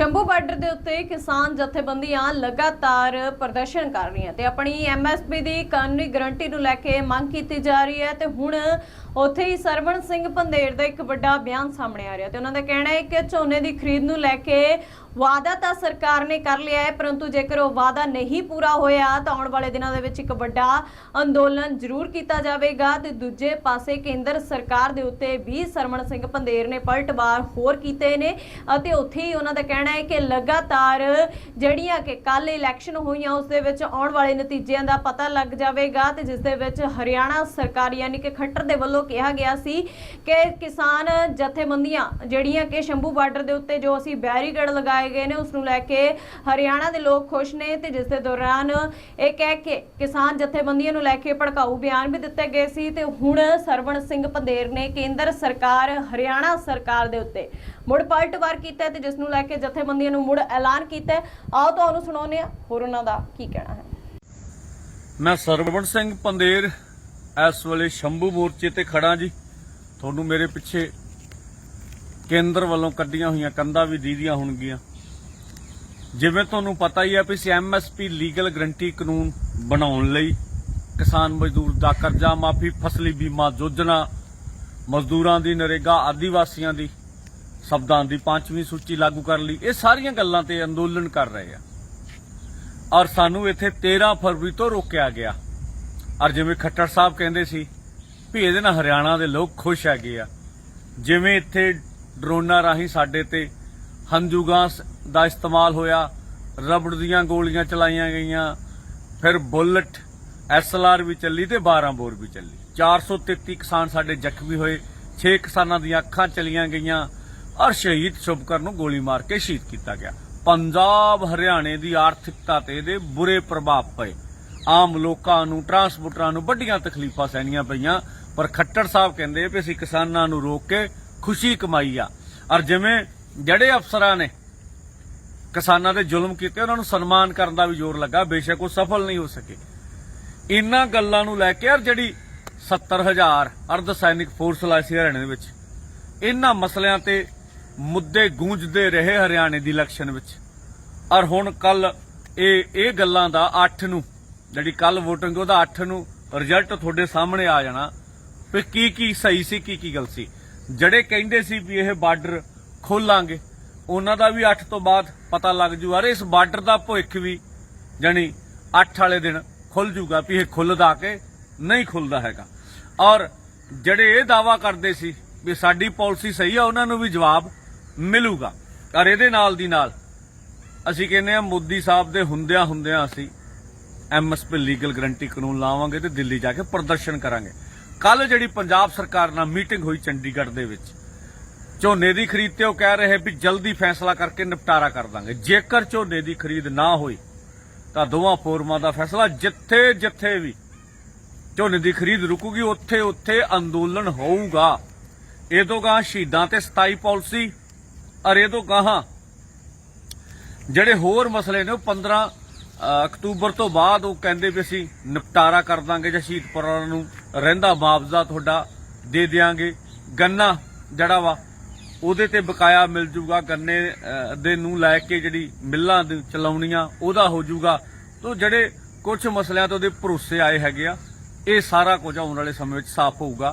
Shambhu border ਦੇ ਉੱਤੇ ਕਿਸਾਨ ਜਥੇਬੰਦੀਆਂ ਲਗਾਤਾਰ ਪ੍ਰਦਰਸ਼ਨ ਕਰ ਰਹੀਆਂ ਤੇ ਆਪਣੀ ਐਮਐਸਪੀ ਦੀ ਕਾਨੂੰਨੀ ਗਰੰਟੀ ਨੂੰ ਲੈ ਕੇ ਮੰਗ ਕੀਤੀ ਜਾ ਰਹੀ ਹੈ ਤੇ ਹੁਣ ਉੱਥੇ ਹੀ ਸਰਵਣ ਸਿੰਘ ਪੰਦੇਰ ਦਾ ਇੱਕ ਵੱਡਾ ਬਿਆਨ ਸਾਹਮਣੇ ਆ ਰਿਹਾ ਤੇ ਉਹਨਾਂ ਦਾ ਕਹਿਣਾ ਹੈ ਕਿ ਝੋਨੇ ਦੀ ਖਰੀਦ ਨੂੰ ਲੈ ਕੇ ਵਾਅਦਾ ਤਾਂ ਸਰਕਾਰ ਨੇ ਕਰ ਲਿਆ ਹੈ, ਪਰੰਤੂ ਜੇਕਰ ਉਹ ਵਾਅਦਾ ਨਹੀਂ ਪੂਰਾ ਹੋਇਆ, ਤਾਂ ਆਉਣ ਵਾਲੇ ਦਿਨਾਂ ਦੇ ਵਿੱਚ ਇੱਕ ਵੱਡਾ ਅੰਦੋਲਨ ਜ਼ਰੂਰ ਕੀਤਾ ਜਾਵੇਗਾ। ਤੇ ਦੂਜੇ ਪਾਸੇ ਕੇਂਦਰ ਸਰਕਾਰ ਦੇ ਉੱਤੇ ਵੀ ਸਰਵਣ ਸਿੰਘ ਪੰਦੇਰ ਨੇ ਪਲਟਵਾਰ ਹੋਰ ਕੀਤੇ ਨੇ ਅਤੇ ਉੱਥੇ ਹੀ ਉਹਨਾਂ ਦਾ ਕਹਿਣਾ ਹੈ ਕਿ ਲਗਾਤਾਰ ਜਿਹੜੀਆਂ ਕਿ ਕੱਲ ਇਲੈਕਸ਼ਨ ਹੋਈਆਂ, ਉਸ ਦੇ ਵਿੱਚ ਆਉਣ ਵਾਲੇ ਨਤੀਜਿਆਂ ਦਾ ਪਤਾ ਲੱਗ ਜਾਵੇਗਾ ਤੇ ਜਿਸ ਦੇ ਵਿੱਚ ਹਰਿਆਣਾ ਸਰਕਾਰ ਯਾਨੀ ਕਿ ਖੱਟਰ ਦੇ ਵੱਲੋਂ ਕਿਹਾ ਗਿਆ ਸੀ ਕਿ ਕਿਸਾਨ ਜਥੇਬੰਦੀਆਂ ਜਿਹੜੀਆਂ ਕਿ ਸ਼ੰਭੂ ਬਾਰਡਰ ਦੇ ਉੱਤੇ ਜੋ ਅਸੀਂ ਬੈਰੀਕੇਡ ਲਗਾਏ ਗਏ ਨੇ ਉਸ ਨੂੰ ਲੈ ਕੇ ਹਰਿਆਣਾ ਦੇ ਲੋਕ ਖੁਸ਼ ਨੇ ਤੇ ਜਿਸ ਦੇ ਦੌਰਾਨ ਇਹ ਕਹਿ ਕੇ ਕਿਸਾਨ ਜਥੇਬੰਦੀਆਂ ਨੂੰ ਲੈ ਕੇ ਭੜਕਾਊ ਬਿਆਨ ਵੀ ਦਿੱਤੇ ਗਏ ਸੀ ਤੇ ਹੁਣ ਸਰਵਣ ਸਿੰਘ ਪੰਦੇਰ ਨੇ ਕੇਂਦਰ ਸਰਕਾਰ, ਹਰਿਆਣਾ ਸਰਕਾਰ ਦੇ ਉੱਤੇ ਮੁੜ ਪਲਟਵਾਰ ਕੀਤਾ ਤੇ ਜਿਸ ਨੂੰ ਲੈ ਕੇ ਜਥੇਬੰਦੀਆਂ ਨੂੰ ਮੁੜ ਐਲਾਨ ਕੀਤਾ। ਆਓ ਤੁਹਾਨੂੰ ਸੁਣਾਉਂਦੇ ਹਾਂ, ਹੋਰ ਉਹਨਾਂ ਦਾ ਕੀ ਕਹਿਣਾ ਹੈ। ਮੈਂ ਸਰਵਣ ਸਿੰਘ ਪੰਦੇਰ ਇਸ ਵੇਲੇ ਸ਼ੰਭੂ ਮੋਰਚੇ ਤੇ ਖੜਾ ਜੀ। ਤੁਹਾਨੂੰ ਮੇਰੇ ਪਿੱਛੇ ਕੇਂਦਰ ਵੱਲੋਂ ਕੱਢੀਆਂ ਹੋਈਆਂ ਕੰਧਾਂ ਵੀ ਦੀਦੀਆਂ ਹੋਣਗੀਆਂ। ਜਿਵੇਂ ਤੁਹਾਨੂੰ ਪਤਾ ਹੀ ਹੈ ਵੀ ਐਮਐਸਪੀ ਲੀਗਲ ਗਰੰਟੀ ਕਾਨੂੰਨ ਬਣਾਉਣ ਲਈ ਕਿਸਾਨ ਮਜ਼ਦੂਰ ਦਾ ਕਰਜ਼ਾ ਮਾਫੀ, ਫਸਲੀ ਬੀਮਾ ਯੋਜਨਾ, ਮਜ਼ਦੂਰਾਂ ਦੀ ਨਰੇਗਾ, ਆਦੀਵਾਸੀਆਂ ਦੀ ਸ਼ਬਦਾਂ ਦੀ ਪੰਜਵੀਂ ਸੂਚੀ ਲਾਗੂ ਕਰਨ ਲਈ ਇਹ ਸਾਰੀਆਂ ਗੱਲਾਂ ਤੇ ਅੰਦੋਲਨ ਕਰ ਰਹੇ ਆ। ਔਰ ਸਾਨੂੰ ਇੱਥੇ 13 ਫਰਵਰੀ ਤੋਂ ਰੋਕਿਆ ਗਿਆ। ਔਰ ਜਿਵੇਂ ਖੱਟਰ ਸਾਹਿਬ ਕਹਿੰਦੇ ਸੀ ਵੀ ਇਹਦੇ ਨਾਲ ਹਰਿਆਣਾ ਦੇ ਲੋਕ ਖੁਸ਼ ਹੈਗੇ ਆ। ਜਿਵੇਂ ਇੱਥੇ ਡਰੋਨਾਂ ਰਾਹੀਂ ਸਾਡੇ ਤੇ ਹੰਝੂਗਾਸ ਦਾ ਇਸਤੇਮਾਲ ਹੋਇਆ। ਰਬੜ ਦੀਆਂ ਗੋਲੀਆਂ ਚਲਾਈਆਂ ਗਈਆਂ। ਫਿਰ ਬੁਲਟ ਐਸਐਲਆਰ ਵੀ ਚੱਲੀ ਤੇ 12 ਬੋਰ ਵੀ ਚੱਲੀ। 433 ਕਿਸਾਨ ਸਾਡੇ ਜ਼ਖਮੀ ਹੋਏ। 6 ਕਿਸਾਨਾਂ ਦੀਆਂ ਅੱਖਾਂ ਚਲੀਆਂ ਗਈਆਂ। ਔਰ ਸ਼ਹੀਦ ਸ਼ੁਭਕਰ ਨੂੰ ਗੋਲੀ ਮਾਰ ਕੇ ਸ਼ਹੀਦ ਕੀਤਾ ਗਿਆ। ਪੰਜਾਬ ਹਰਿਆਣੇ ਦੀ ਆਰਥਿਕਤਾ ਤੇ ਇਹਦੇ ਬੁਰੇ ਪ੍ਰਭਾਵ ਪਏ। ਆਮ ਲੋਕਾਂ ਨੂੰ, ਟਰਾਂਸਪੋਰਟਰਾਂ ਨੂੰ ਵੱਡੀਆਂ ਤਕਲੀਫਾਂ ਸਹਿਣੀਆਂ ਪਈਆਂ। ਪਰ ਖੱਟੜ ਸਾਹਿਬ ਕਹਿੰਦੇ ਵੀ ਅਸੀਂ ਕਿਸਾਨਾਂ ਨੂੰ ਰੋਕ ਕੇ ਖੁਸ਼ੀ ਕਮਾਈ ਆ। ਔਰ ਜਿਵੇਂ ਜਿਹੜੇ ਅਫਸਰਾਂ ਨੇ ਕਿਸਾਨਾਂ ਦੇ ਜ਼ੁਲਮ ਕੀਤੇ, ਉਹਨਾਂ ਨੂੰ ਸਨਮਾਨ ਕਰਨ ਦਾ ਵੀ ਜ਼ੋਰ ਲੱਗਾ। ਬੇਸ਼ੱਕ ਉਹ ਸਫਲ ਨਹੀਂ ਹੋ ਸਕੇ। ਇਨ੍ਹਾਂ ਗੱਲਾਂ ਨੂੰ ਲੈ ਕੇ ਯਾਰ ਜਿਹੜੀ 70000 ਅਰਧ ਸੈਨਿਕ ਫੋਰਸ ਲਾਈ ਸੀ ਹਰਿਆਣੇ ਦੇ ਵਿੱਚ ਇਹਨਾਂ ਮਸਲਿਆਂ ਤੇ ਮੁੱਦੇ ਗੂੰਜਦੇ ਰਹੇ ਹਰਿਆਣੇ ਦੀ ਇਲੈਕਸ਼ਨ ਵਿੱਚ। ਔਰ ਹੁਣ ਕੱਲ ਇਹ ਇਹ ਗੱਲਾਂ ਦਾ 8 ਨੂੰ, ਜਿਹੜੀ ਕੱਲ ਵੋਟਿੰਗ ਉਹਦਾ 8 ਨੂੰ ਰਿਜ਼ਲਟ ਤੁਹਾਡੇ ਸਾਹਮਣੇ ਆ ਜਾਣਾ। ਵੀ ਕੀ ਕੀ ਸਹੀ ਸੀ, ਕੀ ਕੀ ਗਲਤ ਸੀ। ਜਿਹੜੇ ਕਹਿੰਦੇ ਸੀ ਵੀ ਇਹ ਬਾਰਡਰ ਖੋਲਾਂਗੇ। ਉਹਨਾਂ ਦਾ ਵੀ 8 ਤੋਂ ਬਾਅਦ ਪਤਾ ਲੱਗ ਜੂ ਅਰੇ ਇਸ ਬਾਰਡਰ ਦਾ ਭੁੱਖ ਵੀ ਜਾਣੀ 8 ਵਾਲੇ ਦਿਨ ਖੁੱਲ ਜੂਗਾ ਵੀ ਇਹ ਖੁੱਲਦਾ ਕਿ ਨਹੀਂ ਖੁੱਲਦਾ ਹੈਗਾ। ਔਰ ਜਿਹੜੇ ਇਹ ਦਾਵਾ ਕਰਦੇ ਸੀ ਵੀ ਸਾਡੀ ਪਾਲਿਸੀ ਸਹੀ ਆ, ਉਹਨਾਂ ਨੂੰ ਵੀ ਜਵਾਬ ਮਿਲੂਗਾ। ਔਰ ਇਹਦੇ ਨਾਲ ਦੀ ਨਾਲ ਅਸੀਂ ਕਹਿੰਦੇ ਆ ਮੋਦੀ ਸਾਹਿਬ ਦੇ ਹੁੰਦਿਆਂ ਹੁੰਦਿਆਂ ਅਸੀਂ ਐਮਐਸਪੀ ਲੀਗਲ ਗਰੰਟੀ ਕਾਨੂੰਨ ਲਾਵਾਂਗੇ ਤੇ ਦਿੱਲੀ ਜਾ ਕੇ ਪ੍ਰਦਰਸ਼ਨ ਕਰਾਂਗੇ। ਕੱਲ ਜਿਹੜੀ ਪੰਜਾਬ ਸਰਕਾਰ ਨਾਲ ਮੀਟਿੰਗ ਹੋਈ ਚੰਡੀਗੜ੍ਹ ਦੇ ਵਿੱਚ ਝੋਨੇ ਦੀ ਖਰੀਦ ਤੇ ਉਹ ਕਹਿ ਰਹੇ ਵੀ ਜਲਦੀ ਫੈਸਲਾ ਕਰਕੇ ਨਿਪਟਾਰਾ ਕਰ ਦਾਂਗੇ। ਜੇਕਰ ਝੋਨੇ ਦੀ ਖਰੀਦ ਨਾ ਹੋਈ, ਤਾਂ ਦੋਵਾਂ ਫੋਰਮਾਂ ਦਾ ਫੈਸਲਾ ਜਿੱਥੇ ਜਿੱਥੇ ਵੀ ਝੋਨੇ ਦੀ ਖਰੀਦ ਰੁਕੂਗੀ, ਉੱਥੇ ਉੱਥੇ ਅੰਦੋਲਨ ਹੋਊਗਾ। ਇਹ ਤੋਂ ਗਾਂ ਸ਼ਹੀਦਾਂ ਤੇ 27 ਪਾਲਿਸੀ, ਔਰ ਇਹਦੋਂ ਗਾਹਾਂ ਜਿਹੜੇ ਹੋਰ ਮਸਲੇ ਨੇ, ਉਹ 15 ਅਕਤੂਬਰ ਤੋਂ ਬਾਅਦ ਉਹ ਕਹਿੰਦੇ ਵੀ ਅਸੀਂ ਨਿਪਟਾਰਾ ਕਰ ਦਾਂਗੇ ਜਾਂ ਸ਼ਹੀਦ ਪਰਿਵਾਰਾਂ ਨੂੰ ਰਹਿੰਦਾ ਮੁਆਵਜ਼ਾ ਤੁਹਾਡਾ ਦੇ ਦਿਆਂਗੇ। ਗੰਨਾ ਜਿਹੜਾ ਵਾ ਉਹਦੇ ਤੇ ਬਕਾਇਆ ਮਿਲ ਜੂਗਾ, ਗੰਨੇ ਦੇ ਨੂੰ ਲੈ ਕੇ ਜਿਹੜੀ ਮਿੱਲਾਂ ਦੇ ਚਲਾਉਣੀਆਂ, ਉਹਦਾ ਹੋ ਜੂਗਾ। ਤੋਂ ਜਿਹੜੇ ਕੁਝ ਮਸਲਿਆਂ ਤੋਂ ਉਹਦੇ ਭਰੋਸੇ ਆਏ ਹੈਗੇ ਆ, ਇਹ ਸਾਰਾ ਕੁਝ ਆਉਣ ਵਾਲੇ ਸਮੇਂ ਵਿੱਚ ਸਾਫ਼ ਹੋਊਗਾ।